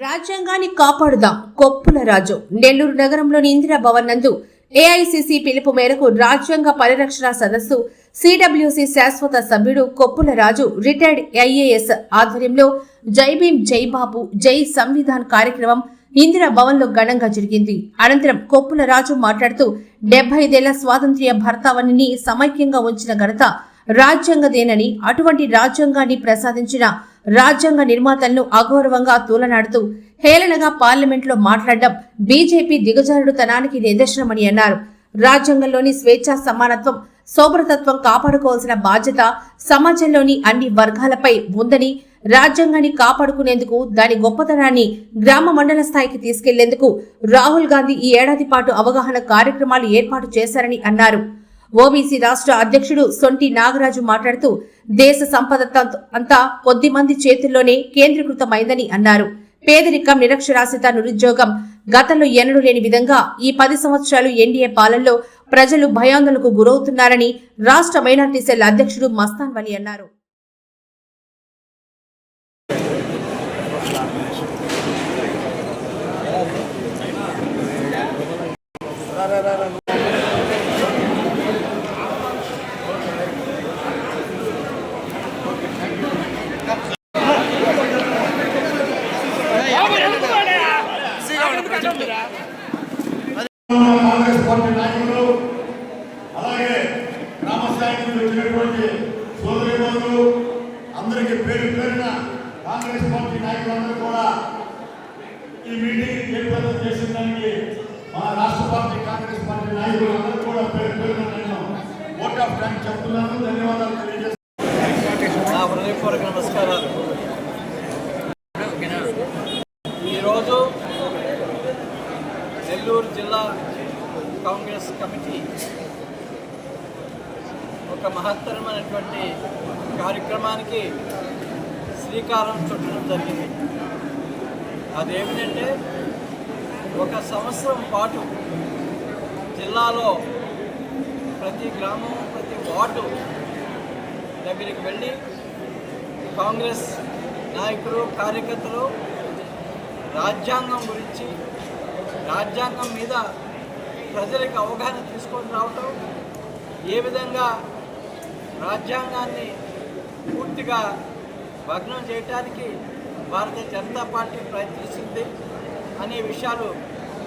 రాజ్యాంగాన్ని కాపాడుదాం. కొప్పుల రాజు. నెల్లూరు నగరంలోని ఇందిరా భవన్ నందు ఏఐసిసి పిలుపు మేరకు రాజ్యాంగ పరిరక్షణ సదస్సు సిడబ్ల్యూసి శాశ్వత సభ్యుడు కొప్పుల రాజు రిటైర్డ్ ఐఏఎస్ ఆధ్వర్యంలో జై భీమ్ జై బాబు జై సంవిధాన్ కార్యక్రమం ఇందిరా భవన్లో ఘనంగా జరిగింది. అనంతరం కొప్పుల రాజు మాట్లాడుతూ డెబ్బై ఐదేళ్ళ స్వాతంత్ర్య భర్తావనిని సమైక్యంగా ఉంచిన ఘనత రాజ్యాంగదేనని అటువంటి రాజ్యాంగాన్ని ప్రసాదించిన రాజ్యాంగ నిర్మాతలను అగౌరవంగా తూలనాడుతూ హేళనగా పార్లమెంట్లో మాట్లాడడం బీజేపీ దిగజారుడుతనానికి నిదర్శనమని అన్నారు. రాజ్యాంగంలోని స్వేచ్ఛా సమానత్వం శోభ్రతత్వం కాపాడుకోవాల్సిన బాధ్యత సమాజంలోని అన్ని వర్గాలపై ఉందని రాజ్యాంగాన్ని కాపాడుకునేందుకు దాని గొప్పతనాన్ని గ్రామ మండల స్థాయికి తీసుకెళ్ళేందుకు రాహుల్ గాంధీ ఈ ఏడాది పాటు అవగాహన కార్యక్రమాలు ఏర్పాటు చేశారని అన్నారు. ఓబీసీ రాష్ట్ర అధ్యక్షుడు సొంటి నాగరాజు మాట్లాడుతూ దేశ సంపద అంతా కొద్ది మంది చేతుల్లోనే కేంద్రీకృతమైందని అన్నారు. పేదరికం నిరక్షరాస్యత నిరుద్యోగం గతంలో ఎన్నడూ లేని విధంగా ఈ పది సంవత్సరాలు ఎన్డీఏ పాలనలో ప్రజలు భయాందోళనకు గురవుతున్నారని రాష్ట్ర మైనార్టీ సెల్ అధ్యక్షుడు మస్తాన్ వలి అన్నారు. కాంగ్రెస్ పార్టీ నాయకులు అలాగే గ్రామ స్థాయి నుంచి వచ్చినటువంటి సోదరి బంధువులు అందరికీ పేరు పేరిన కాంగ్రెస్ పార్టీ నాయకులందరూ కూడా ఈ మీటింగ్ ఏర్పాటు చేసిన దానికి మన రాష్ట్ర పార్టీ కాంగ్రెస్ పార్టీ నాయకులు అందరూ కూడా పేరు పేరున నేను ఓట్ ఆఫ్ థ్యాంక్ చెప్తున్నాను. ధన్యవాదాలు తెలియజేస్తున్నాను. నా హృదయపూర్వక నమస్కారాలు. ఈరోజు నెల్లూరు జిల్లా కాంగ్రెస్ కమిటీ ఒక మహత్తరమైనటువంటి కార్యక్రమానికి శ్రీకారం చుట్టడం జరిగింది. అదేమిటంటే ఒక సంవత్సరం పాటు జిల్లాలో ప్రతి గ్రామం ప్రతి వార్డు దగ్గరికి వెళ్ళి కాంగ్రెస్ నాయకులు కార్యకర్తలు రాజ్యాంగం గురించి రాజ్యాంగం మీద ప్రజలకు అవగాహన తీసుకొని రావటం ఏ విధంగా రాజ్యాంగాన్ని పూర్తిగా భగ్నం చేయటానికి భారతీయ జనతా పార్టీ ప్రయత్నిస్తుంది అనే విషయాలు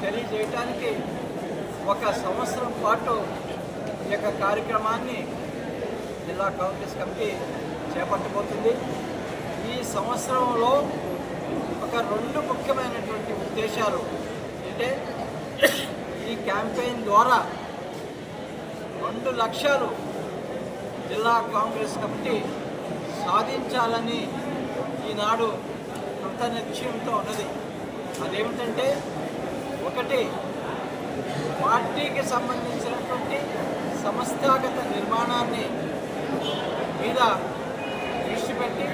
తెలియజేయటానికి ఒక సంవత్సరం పాటు ఈ యొక్క కార్యక్రమాన్ని జిల్లా కాంగ్రెస్ కమిటీ చేపట్టబోతుంది. ఈ సంవత్సరంలో ఒక రెండు ముఖ్యమైనటువంటి ఉద్దేశాలు అంటే ఈ క్యాంపెయిన్ ద్వారా రెండు లక్షలు జిల్లా కాంగ్రెస్ కమిటీ సాధించాలని ఈనాడు కృత నిశ్చయంతో ఉన్నది. అదేమిటంటే ఒకటి పార్టీకి సంబంధించినటువంటి సంస్థాగత నిర్మాణాన్ని మీద దృష్టి పెట్టి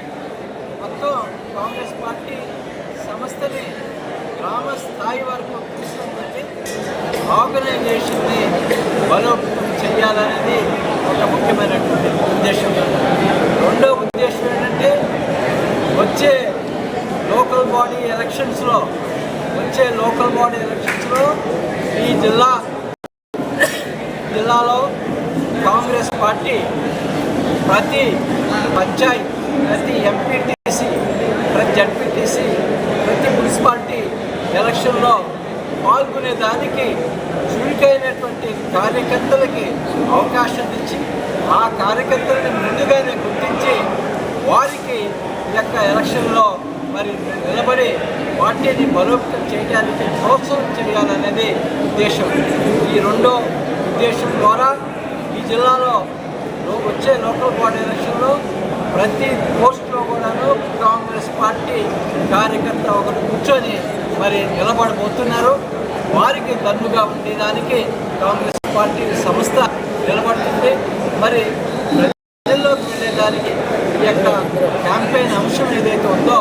మొత్తం కాంగ్రెస్ పార్టీ సంస్థని గ్రామ స్థాయి వరకు తీసుకుంటే ఆర్గనైజేషన్ని బలోపేతం చేయాలనేది ఒక ముఖ్యమైనటువంటి ఉద్దేశం రెండో ఉద్దేశం ఏంటంటే వచ్చే లోకల్ బాడీ ఎలక్షన్స్లో వచ్చే లోకల్ బాడీ ఎలక్షన్స్లో ఈ జిల్లా జిల్లాలో కాంగ్రెస్ పార్టీ ప్రతి పంచాయత్ ప్రతి ఎంపీటీసీ ప్రతి జడ్పీటీసీ ప్రతి మున్సిపాలిటీ ఎలక్షన్లో పాల్గొనే దానికి చురుకైనటువంటి కార్యకర్తలకి అవకాశం ఆ కార్యకర్తలని ముందుగానే గుర్తించి వారికి ఈ యొక్క ఎలక్షన్లో మరి నిలబడి పార్టీని బలోపేతం చేయడానికి ప్రోత్సాహం చేయాలనేది ఉద్దేశం. ఈ రెండో ఉద్దేశం ద్వారా ఈ జిల్లాలో వచ్చే లోకల్ బాడీ ఎలక్షన్లో ప్రతి పోస్ట్లో కూడాను కాంగ్రెస్ పార్టీ కార్యకర్త ఒకరు కూర్చొని మరి నిలబడబోతున్నారు. వారికి దన్నుగా ఉండేదానికి కాంగ్రెస్ పార్టీ సంస్థ మరి ప్రజల్లోకి వెళ్ళేదానికి ఈ యొక్క క్యాంపెయిన్ అంశం ఏదైతే ఉందో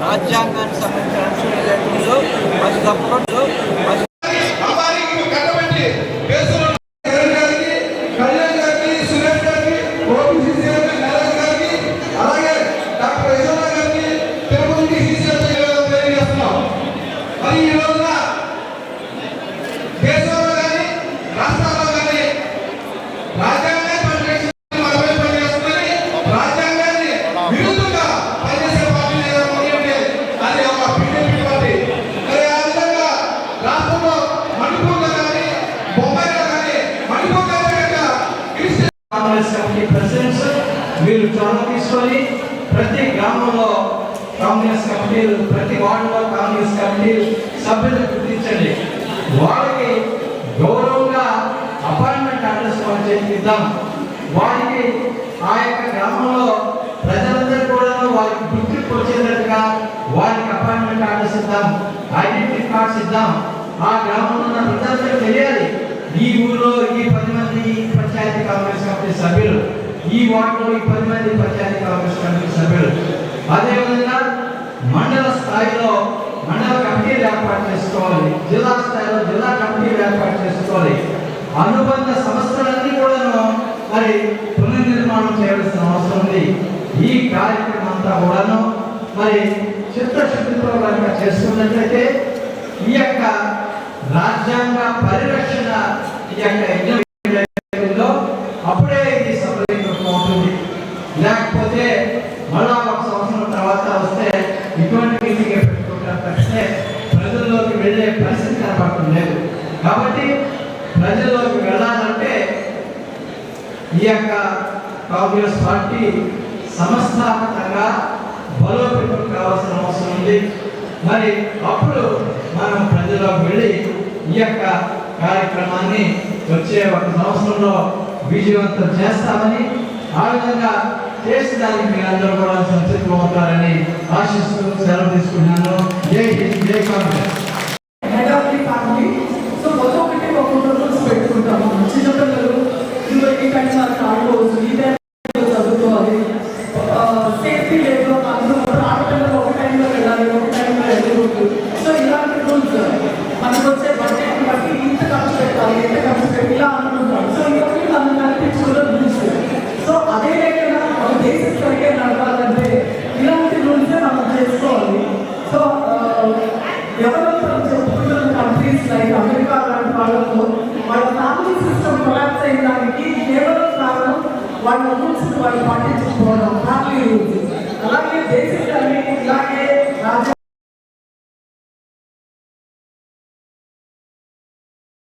రాజ్యాంగానికి సంబంధించిన అంశం ఏదైతే ఉందో అది తప్పకుండా అది మీరు చొరవ తీసుకొని ప్రతి గ్రామంలో కాంగ్రెస్ కమిటీలు ప్రతి వార్డులో కాంగ్రెస్ కమిటీ సభ్యులు గుర్తించండి. వాళ్ళకి గౌరవంగా అపాయింట్మెంట్ అడ్రస్ వాళ్ళు చేపిద్దాం వారికి ఆ యొక్క గ్రామంలో ప్రజలందరూ కూడా వారికి గుర్తింపు వచ్చేటట్టుగా వారికి అపాయింట్మెంట్ అడ్రస్ ఇద్దాం. ఐడెంటిటీ కార్డ్స్ ఇద్దాం. ఆ గ్రామంలో ఉన్న ప్రజలందరూ తెలియాలి. ఈ ఊరిలో ఈ కాంగ్రెస్ కమిటీ సభ్యులు ఈ వార్డులో ఈ పది మంది పంచాయతీ కాంగ్రెస్ కమిటీ సభ్యులు అదేవిధంగా మండల స్థాయిలో మండల కమిటీలు ఏర్పాటు చేసుకోవాలి. జిల్లా స్థాయిలో జిల్లా కమిటీలు ఏర్పాటు చేసుకోవాలి. అనుబంధ సంస్థలన్నీ కూడా మరి పునర్నిర్మాణం చేయవలసిన అవసరం ఉంది. ఈ కార్యక్రమం అంతా కూడాను మరి చిత్తశుద్ధితో కనుక చేసుకున్నట్లయితే ఈ యొక్క రాజ్యాంగ పరిరక్షణ ఈ యొక్క ఈ యొక్క కాంగ్రెస్ పార్టీ సంస్థాగతంగా బలోపేతం కావాల్సిన అవసరం ఉంది. మరి అప్పుడు మనం ప్రజల్లోకి వెళ్ళి ఈ యొక్క కార్యక్రమాన్ని వచ్చే ఒక సంవత్సరంలో విజయవంతం చేస్తామని ఆ విధంగా చేసిన దానికి మీరందరూ కూడా సంతృప్తి అవుతారని ఆశిస్తూ సెలవు తీసుకున్నాను జై వాళ్ళ ఫ్యామిలీ సిస్టమ్ కొలాప్స్ అయిన దానికి కేవలం కారణం వాళ్ళ రూల్స్ వాళ్ళు పాటించకపోవడం. ఫ్యామిలీ రూల్స్ అలాగే బేసిక్ ఇలాగే రాజ్యాంగ